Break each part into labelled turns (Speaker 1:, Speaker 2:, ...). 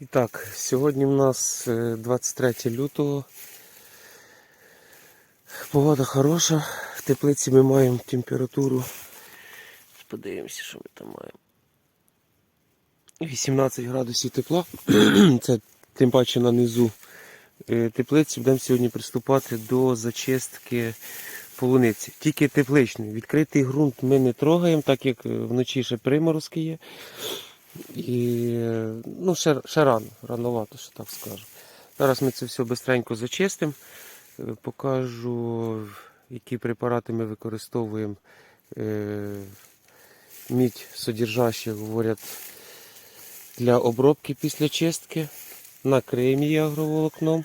Speaker 1: І так, сьогодні в нас е, 23 лютого. Погода хороша. В теплиці ми маємо температуру. Подивимося, що ми там маємо. 18 градусів тепла. Це тим паче на низу е, теплиці. Будемо сьогодні приступати до зачистки полуниці. Тільки тепличної. Відкритий ґрунт ми не трогаємо, так як е, вночі ще приморозки є. І ну, ще, ще рано, рановато, що так скажу. Зараз ми це все швидко зачистимо. Е, Покажу, які препарати ми використовуємо. Е, Мідь содержащі, говорять, для обробки після чистки. Накриємо її агроволокном,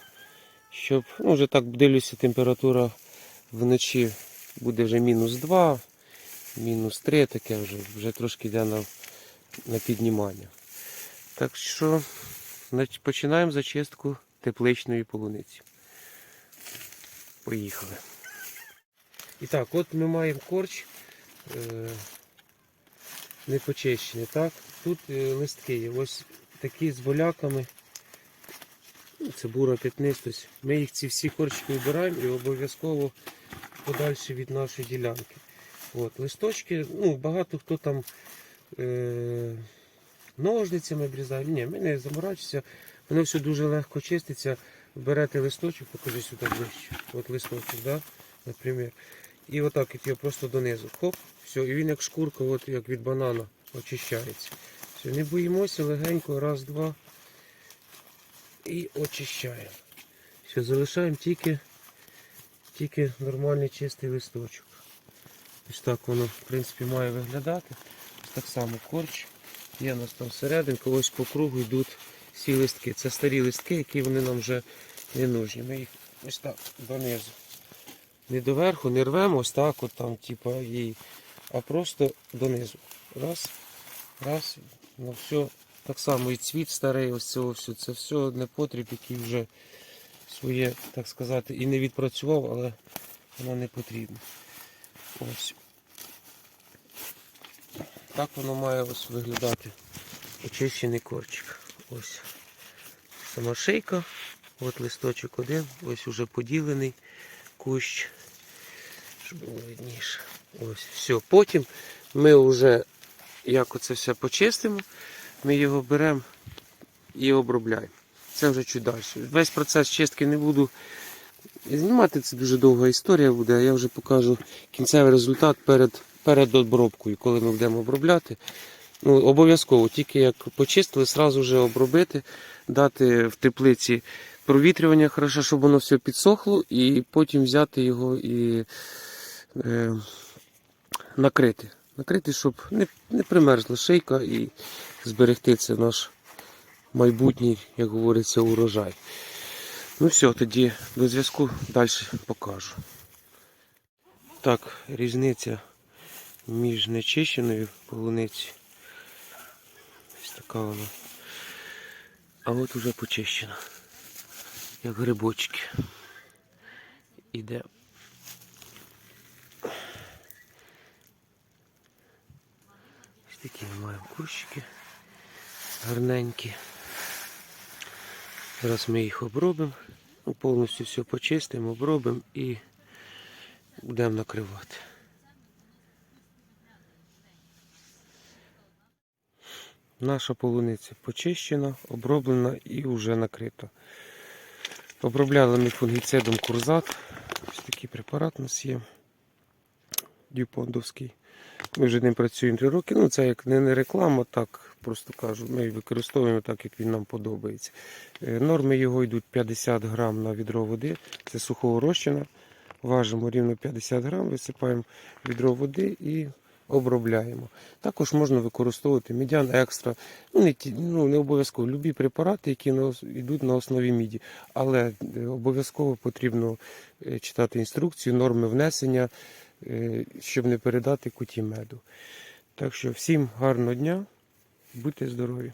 Speaker 1: щоб, ну вже так дивлюся, температура вночі буде вже мінус 2, мінус 3, таке вже, вже трошки йде на на піднімання. Так що починаємо зачистку тепличної полуниці. Поїхали. І так, от ми маємо корч е, не почищений. Так? Тут е, листки є. Ось такі з боляками. Це бура п'ятнистость. Ми їх ці всі корчики вибираємо і обов'язково подальше від нашої ділянки. От, листочки, ну, багато хто там ножницями обрізає. Ні, ми не заморачуємося. Воно все дуже легко чиститься. Берете листочок, покажи сюди ближче. От листочок, да? наприклад. І отак от його просто донизу. Хоп, все, і він як шкурка, от як від банана, очищається. Все, не боїмося, легенько, раз, два. І очищаємо. Все, залишаємо тільки, тільки нормальний чистий листочок. Ось так воно, в принципі, має виглядати. Так само корч. Є у нас там серединка, ось по кругу йдуть всі листки. Це старі листки, які вони нам вже не нужні. Ми їх ось так донизу. Не доверху, не рвемо, ось так от там, типа, її, а просто донизу. Раз, раз, ну все. Так само і цвіт старий, ось цього все. Це все не потріб, який вже своє, так сказати, і не відпрацював, але воно не потрібно. Ось. Так воно має ось виглядати очищений корчик. Ось сама шийка, от листочок один, ось уже поділений кущ, щоб було видніше. Ось, все. Потім ми вже, як оце все почистимо, ми його беремо і обробляємо. Це вже чуть далі. Весь процес чистки не буду знімати, це дуже довга історія буде, а я вже покажу кінцевий результат перед, перед обробкою, коли ми будемо обробляти. Ну, обов'язково, тільки як почистили, одразу вже обробити, дати в теплиці провітрювання, хорошо, щоб воно все підсохло, і потім взяти його і е, накрити. Накрити, щоб не, не примерзла шийка і зберегти це наш майбутній, як говориться, урожай. Ну все, тоді до зв'язку далі покажу. Так, різниця між нечищеною полуницею. Ось така вона. А от уже почищена. Як грибочки. Іде. Ось такі ми маємо кущики гарненькі. Зараз ми їх обробимо, ну, повністю все почистимо, обробимо і будемо накривати. Наша полуниця почищена, оброблена і вже накрита. Обробляли ми фунгіцидом курзат. Ось такий препарат у нас є. Дюпондовський. Ми вже ним працюємо 3 роки. Ну, це як не реклама, так просто кажу. Ми використовуємо так, як він нам подобається. Е, Норми його йдуть 50 грам на відро води. Це сухого розчина. Важимо рівно 50 грам, висипаємо відро води і обробляємо. Також можна використовувати медян екстра. Ну, не, ну, не обов'язково любі препарати, які на йдуть на основі міді. Але е, обов'язково потрібно е, читати інструкцію, норми внесення, е, щоб не передати куті меду. Так що всім гарного дня, будьте здорові!